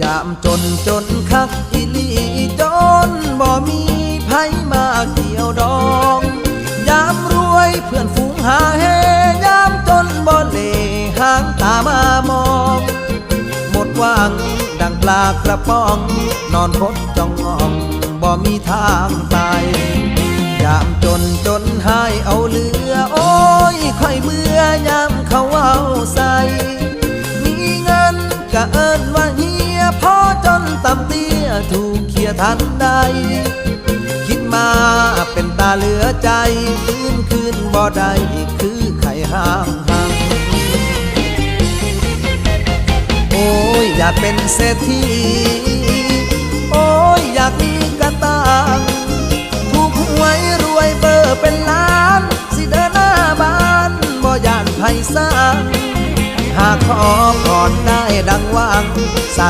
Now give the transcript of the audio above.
ยามจนจนคักอีลีจนบ่มีไผมาเกี่ยวดองยามรวยเพื่อนฝูงหาเฮยามจนบ่เลหางตามามองหมดวังดังปลากระป๋อง นอนพดจ้องงองบ่มีทางไปยามจนจนหายเอาเหลือ โอ้ยค่อยเมื่อยามเขาเอาใส่มีเงินก็เอิ้นว่า เฮียพอจนต่ำเตี้ยถูกเคียทันใด คิดมาเป็นตาเหลือใจฟื้นคืนบ่ได้คือไข่ห้ามหังโอ้ยอยากเป็นเศรษฐี ขอกขอพรได้ดังหวังสา